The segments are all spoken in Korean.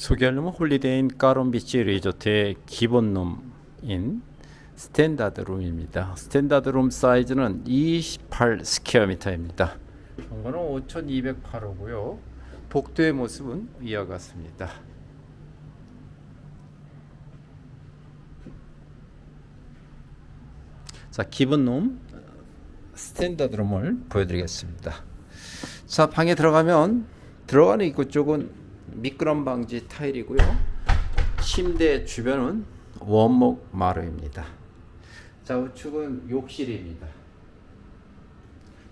소개할 놈은 홀리데이인 까론비치 리조트의 기본룸인 스탠다드 룸입니다. 스탠다드 룸 사이즈는 28 스퀘어미터입니다. 정거는 5,208호고요. 복도의 모습은 이와 같습니다. 자, 기본룸 스탠다드 룸을 보여드리겠습니다. 자, 방에 들어가면 들어가는 입구 쪽은 미끄럼 방지 타일이고요. 침대 주변은 원목 마루입니다. 자, 우측은 욕실입니다.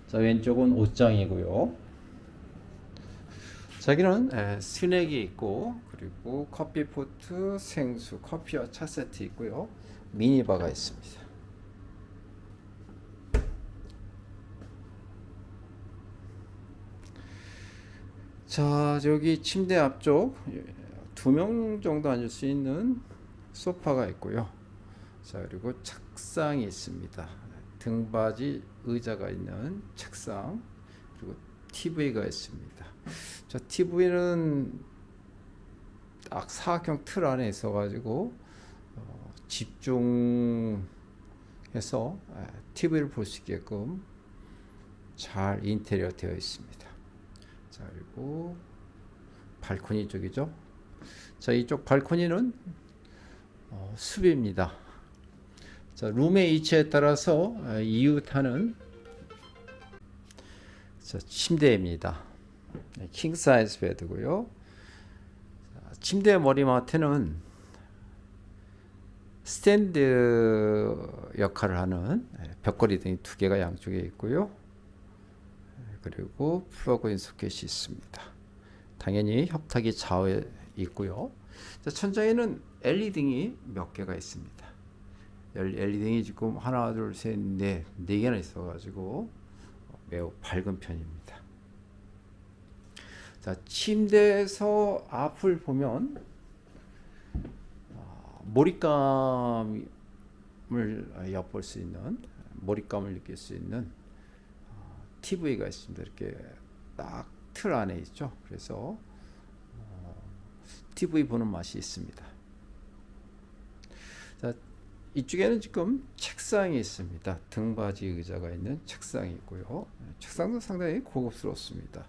자, 왼쪽은 옷장이고요. 자, 여기는 에, 스낵이 있고 그리고 커피 포트, 생수, 커피와 차 세트 있고요. 미니바가 있습니다. 자, 여기 침대 앞쪽 두 명 정도 앉을 수 있는 소파가 있고요. 자, 그리고 책상이 있습니다. 등받이 의자가 있는 책상 그리고 TV가 있습니다. 자, TV는 딱 사각형 틀 안에 있어가지고 어, 집중해서 TV를 볼 수 있게끔 잘 인테리어 되어 있습니다. 자 그리고 발코니 쪽이죠. 자 이쪽 발코니는 어, 숲입니다. 자 룸의 위치에 따라서 어, 이웃하는 자, 침대입니다. 네, 킹 사이즈 베드고요. 자, 침대 머리맡에는 스탠드 역할을 하는 네, 벽걸이 등이 두 개가 양쪽에 있고요. 그리고 플러그인 소켓이 있습니다. 당연히 협탁이 좌우에 있고요. 자, 천장에는 LED 등이 몇 개가 있습니다. LED 등이 지금 하나, 둘, 셋, 넷, 네 개나 있어가지고 매우 밝은 편입니다. 자, 침대에서 앞을 보면 어, 몰입감을 엿볼 수 있는 몰입감을 느낄 수 있는 TV가 있습니다. 이렇게 딱 틀 안에 있죠. 그래서 어, TV 보는 맛이 있습니다. 자, 이쪽에는 지금 책상이 있습니다. 등받이 의자가 있는 책상이 있고요. 책상도 상당히 고급스럽습니다.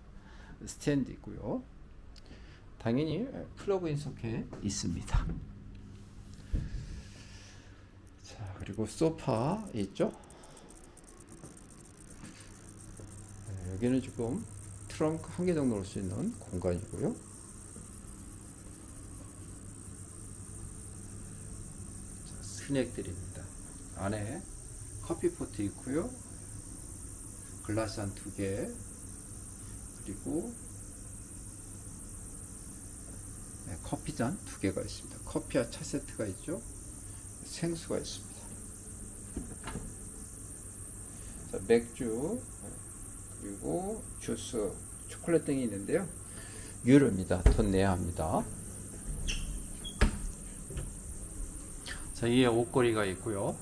스탠드 있고요. 당연히 플러그인 소켓 있습니다. 자, 그리고 소파 있죠? 네, 여기는 지금 트렁크 한 개 정도 넣을 수 있는 공간이고요. 자, 스낵들입니다. 안에 커피 포트 있고요. 글라스 한 두 개, 그리고 네, 커피잔 두 개가 있습니다. 커피와 차 세트가 있죠. 생수가 있습니다. 자, 맥주, 그리고 주스, 초콜릿 등이 있는데요. 유료입니다. 돈 내야 합니다. 자, 위에 옷걸이가 있고요.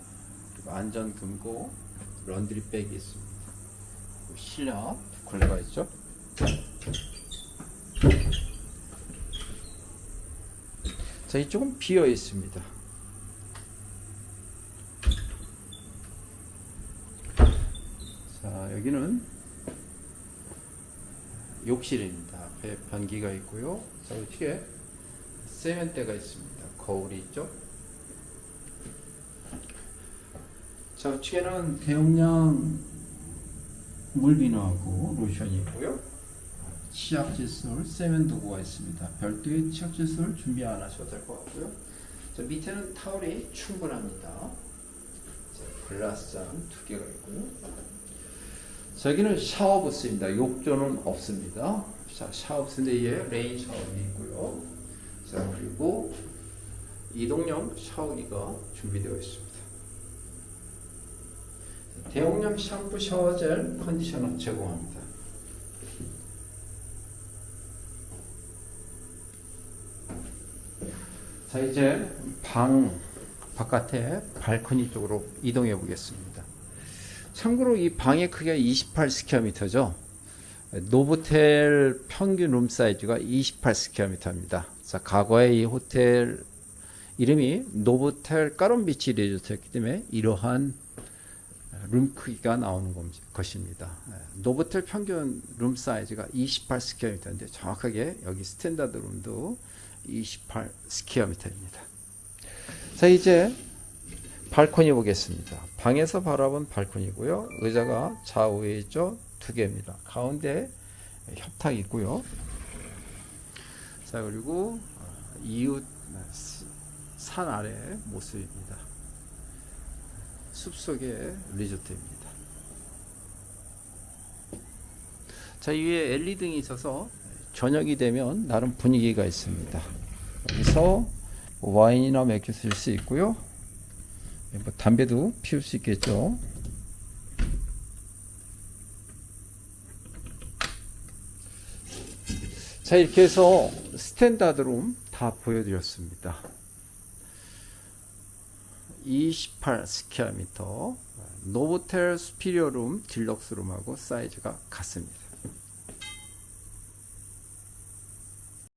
그리고 안전 금고, 런드리 백이 있습니다. 실내 콜레가 있죠. 자, 이쪽은 비어 있습니다. 자, 여기는 욕실입니다. 앞에 변기가 있고요. 자, 뒤에 세면대가 있습니다. 거울이 있죠. 자, 우측에는 대용량 물비누하고 로션이 있고요. 치약 칫솔, 세면 도구가 있습니다. 별도의 치약 칫솔 준비 안 하셔도 될 것 같고요. 자, 밑에는 타월이 충분합니다. 자, 글라스잔 두 개가 있고요. 자, 여기는 샤워 부스입니다. 욕조는 없습니다. 자, 샤워 부스인데 이에 레인 샤워기 있고요. 자, 그리고 이동형 샤워기가 준비되어 있습니다. 대용량 샴푸 샤워젤 컨디셔너 제공합니다. 자 이제 방 바깥에 발코니 쪽으로 이동해 보겠습니다. 참고로 이 방의 크기가 28 스퀘어미터죠. 노보텔 평균 룸 사이즈가 28 스퀘어미터입니다. 자, 과거에 이 호텔 이름이 노보텔 까론비치 리조트였기 때문에 이러한 룸 크기가 나오는 것- 것입니다. 예, 노보텔 평균 룸 사이즈가 28스퀘어미터인데 정확하게 여기 스탠다드 룸도 28스퀘어미터입니다. 자 이제 발코니 보겠습니다. 방에서 바라본 발코니고요. 의자가 좌우에 있죠. 두 개입니다. 가운데 협탁 있고요. 자 그리고 어, 이웃 산 아래 모습입니다. 숲속의 리조트입니다. 자, 이 위에 LED 등이 있어서 저녁이 되면 나름 분위기가 있습니다. 여기서 와인이나 맥주 쓸 수 있고요. 뭐 담배도 피울 수 있겠죠. 자, 이렇게 해서 스탠다드 룸 다 보여드렸습니다. 28 스퀘어미터 노보텔 스피리어 룸 딜럭스 룸하고 사이즈가 같습니다.